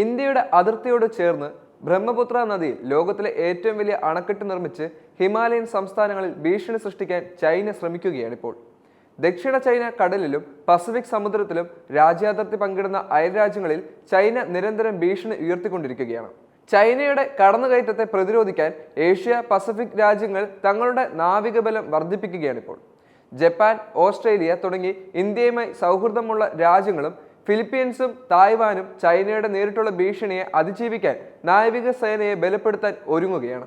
ഇന്ത്യയുടെ അതിർത്തിയോട് ചേർന്ന് ബ്രഹ്മപുത്ര നദിയിൽ ലോകത്തിലെ ഏറ്റവും വലിയ അണക്കെട്ട് നിർമ്മിച്ച് ഹിമാലയൻ സംസ്ഥാനങ്ങളിൽ ഭീഷണി സൃഷ്ടിക്കാൻ ചൈന ശ്രമിക്കുകയാണ് ഇപ്പോൾ ദക്ഷിണ ചൈന കടലിലും പസഫിക് സമുദ്രത്തിലും രാജ്യാതിർത്തി പങ്കിടുന്ന അയൽരാജ്യങ്ങളിൽ ചൈന നിരന്തരം ഭീഷണി ഉയർത്തിക്കൊണ്ടിരിക്കുകയാണ്. ചൈനയുടെ കടന്നുകയറ്റത്തെ പ്രതിരോധിക്കാൻ ഏഷ്യ പസഫിക് രാജ്യങ്ങൾ തങ്ങളുടെ നാവികബലം വർദ്ധിപ്പിക്കുകയാണിപ്പോൾ. ജപ്പാൻ ഓസ്ട്രേലിയ തുടങ്ങി ഇന്ത്യയുമായി സൗഹൃദമുള്ള രാജ്യങ്ങളും ഫിലിപ്പീൻസും തായ്വാനും ചൈനയുടെ നേരിട്ടുള്ള ഭീഷണിയെ അതിജീവിക്കാൻ നാവിക സേനയെ ബലപ്പെടുത്താൻ ഒരുങ്ങുകയാണ്.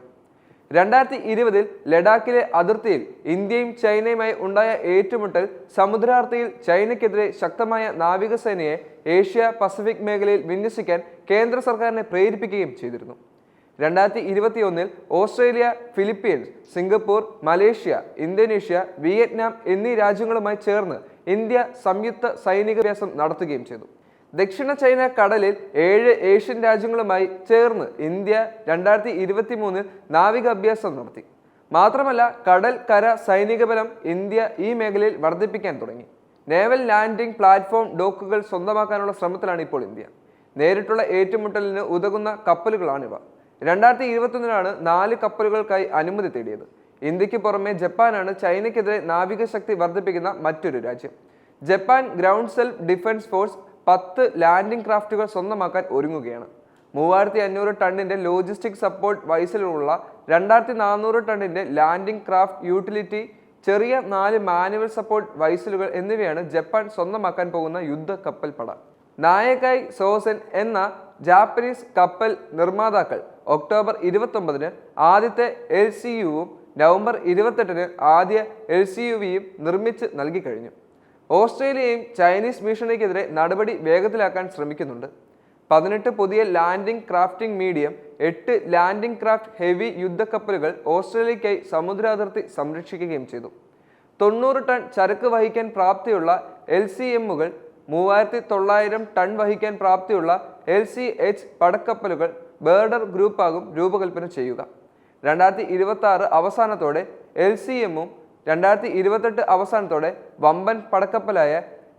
രണ്ടായിരത്തി ഇരുപതിൽ ലഡാക്കിലെ അതിർത്തിയിൽ ഇന്ത്യയും ചൈനയുമായി ഉണ്ടായ ഏറ്റുമുട്ടൽ സമുദ്രാർത്ഥിയിൽ ചൈനയ്ക്കെതിരെ ശക്തമായ നാവികസേനയെ ഏഷ്യ പസഫിക് മേഖലയിൽ വിന്യസിക്കാൻ കേന്ദ്ര സർക്കാരിനെ പ്രേരിപ്പിക്കുകയും ചെയ്തിരുന്നു. രണ്ടായിരത്തി ഇരുപത്തിയൊന്നിൽ Australia Philippines Singapore Malaysia Indonesia Vietnam എന്നീ രാജ്യങ്ങളുമായി ചേർന്ന് ഇന്ത്യ സംയുക്ത സൈനികാഭ്യാസം നടത്തുകയും ചെയ്തു. ദക്ഷിണ ചൈന കടലിൽ ഏഴ് ഏഷ്യൻ രാജ്യങ്ങളുമായി ചേർന്ന് ഇന്ത്യ രണ്ടായിരത്തി ഇരുപത്തി മൂന്നിൽ നാവികാഭ്യാസം നടത്തി. മാത്രമല്ല കടൽ കര സൈനിക ബലം ഇന്ത്യ ഈ മേഖലയിൽ വർദ്ധിപ്പിക്കാൻ തുടങ്ങി. നേവൽ ലാൻഡിംഗ് പ്ലാറ്റ്ഫോം ഡോക്കുകൾ സ്വന്തമാക്കാനുള്ള ശ്രമത്തിലാണ് ഇപ്പോൾ ഇന്ത്യ. നേരിട്ടുള്ള ഏറ്റുമുട്ടലിന് ഉതകുന്ന കപ്പലുകളാണിവ. രണ്ടായിരത്തി ഇരുപത്തൊന്നിലാണ് നാല് കപ്പലുകൾക്കായി അനുമതി തേടിയത്. ഇന്ത്യയ്ക്ക് പുറമെ ജപ്പാനാണ് ചൈനയ്ക്കെതിരെ നാവികശക്തി വർദ്ധിപ്പിക്കുന്ന മറ്റൊരു രാജ്യം. Japan ground self defence force പത്ത് ലാൻഡിംഗ് ക്രാഫ്റ്റുകൾ സ്വന്തമാക്കാൻ ഒരുങ്ങുകയാണ്. മൂവായിരത്തി അഞ്ഞൂറ് ടണ്ണിന്റെ ലോജിസ്റ്റിക് സപ്പോർട്ട് വൈസിലുള്ള രണ്ടായിരത്തി നാനൂറ് ടണ്ണിന്റെ ലാൻഡിംഗ് ക്രാഫ്റ്റ് യൂട്ടിലിറ്റി ചെറിയ നാല് മാനുവൽ സപ്പോർട്ട് വൈസലുകൾ എന്നിവയാണ് ജപ്പാൻ സ്വന്തമാക്കാൻ പോകുന്ന യുദ്ധ കപ്പൽ പട. നായകായ് സോസൻ എന്ന ജാപ്പനീസ് കപ്പൽ നിർമ്മാതാക്കൾ ഒക്ടോബർ ഇരുപത്തൊമ്പതിന് ആദ്യത്തെ എൽ സി യുവും നവംബർ ഇരുപത്തെട്ടിന് ആദ്യ എൽ സി യു വിയും നിർമ്മിച്ച് നൽകിക്കഴിഞ്ഞു ഓസ്ട്രേലിയയും ചൈനീസ് ഭീഷണിക്കെതിരെ നടപടി വേഗത്തിലാക്കാൻ ശ്രമിക്കുന്നുണ്ട്. പതിനെട്ട് പുതിയ ലാൻഡിംഗ് ക്രാഫ്റ്റിംഗ് മീഡിയം എട്ട് ലാൻഡിംഗ് ക്രാഫ്റ്റ് ഹെവി യുദ്ധക്കപ്പലുകൾ ഓസ്ട്രേലിയയ്ക്കായി സമുദ്രാതിർത്തി സംരക്ഷിക്കുകയും ചെയ്തു. തൊണ്ണൂറ് ടൺ ചരക്ക് വഹിക്കാൻ പ്രാപ്തിയുള്ള എൽ സി എമ്മുകൾ മൂവായിരത്തി തൊള്ളായിരം ടൺ വഹിക്കാൻ പ്രാപ്തിയുള്ള എൽ സി എച്ച് പടക്കപ്പലുകൾ ബേർഡർ ഗ്രൂപ്പാകും രൂപകൽപ്പന ചെയ്യുക. രണ്ടായിരത്തി ഇരുപത്തി ആറ് അവസാനത്തോടെ എൽ സി എമ്മും രണ്ടായിരത്തി ഇരുപത്തെട്ട് അവസാനത്തോടെ വമ്പൻ പടക്കപ്പലായ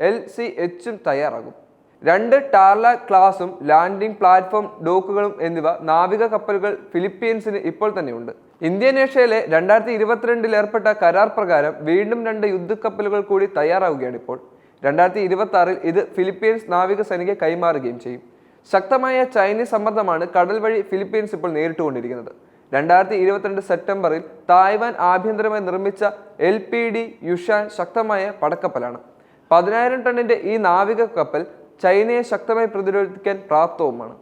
എൽ സി എച്ചും തയ്യാറാകും. രണ്ട് ടാർല ക്ലാസും ലാൻഡിംഗ് പ്ലാറ്റ്ഫോം ഡോക്കുകളും എന്നിവ നാവിക കപ്പലുകൾ ഫിലിപ്പീൻസിന് ഇപ്പോൾ തന്നെയുണ്ട്. ഇന്ത്യനേഷ്യയിലെ രണ്ടായിരത്തി ഇരുപത്തിരണ്ടിൽ ഏർപ്പെട്ട കരാർ പ്രകാരം വീണ്ടും രണ്ട് യുദ്ധക്കപ്പലുകൾ കൂടി തയ്യാറാവുകയാണ് ഇപ്പോൾ. രണ്ടായിരത്തി ഇരുപത്തി ആറിൽ ഇത് ഫിലിപ്പീൻസ് നാവിക സേനയ്ക്ക് കൈമാറുകയും ചെയ്യും. ശക്തമായ ചൈനീസ് സമ്മർദ്ദമാണ് കടൽ വഴി ഫിലിപ്പീൻസ് ഇപ്പോൾ നേരിട്ടുകൊണ്ടിരിക്കുന്നത്. രണ്ടായിരത്തി ഇരുപത്തിരണ്ട് സെപ്റ്റംബറിൽ തായ്വാൻ ആഭ്യന്തരമായി നിർമ്മിച്ച എൽ പി ഡി യുഷാൻ ശക്തമായ പടക്കപ്പലാണ്. പതിനായിരം ടണ്ണിന്റെ ഈ നാവിക കപ്പൽ ചൈനയെ ശക്തമായി പ്രതിരോധിക്കാൻ പ്രാപ്തവുമാണ്.